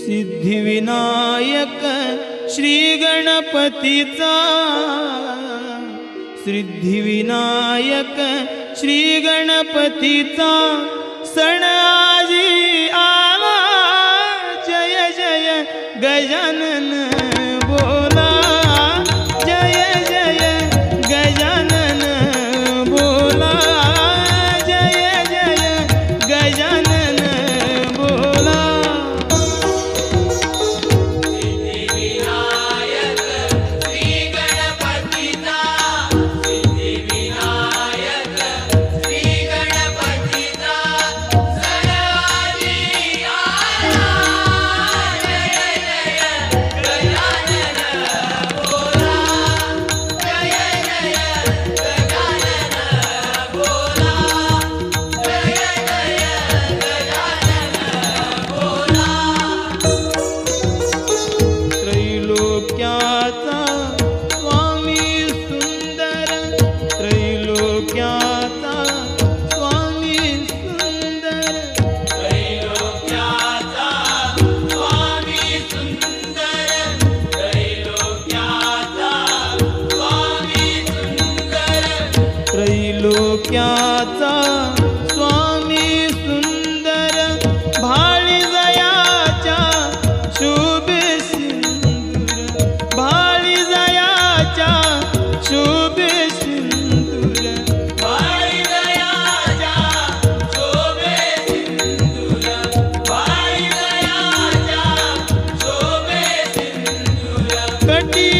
सिद्धिविनायक श्री गणपतीचा सिद्धिविनायक श्री गणपतीचा सण त्रैलोक्याचा स्वामी सुंदर भाळीजयाच्या शुभ सिंदूर. भाळीजयाच्या शुभ सिंदूर. कटीने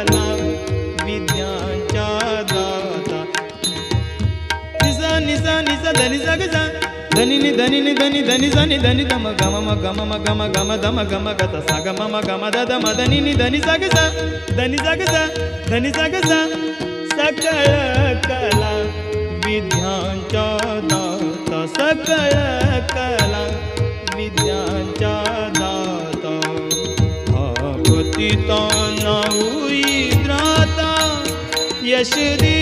कला विद्यांच्या दाता. निसा निसा निसा धनी जग जा. धनी नि धनी धनी धनी सा धनी धम गम गम गम गम धम गम गत सा गम गम द धम धनी नि धनी सा जा. धनी सा जा धनी सा जा. सकळ कला विद्यांच्या दाता. सकळ कला विद्यांच्या दाता. भागवतीता यश देई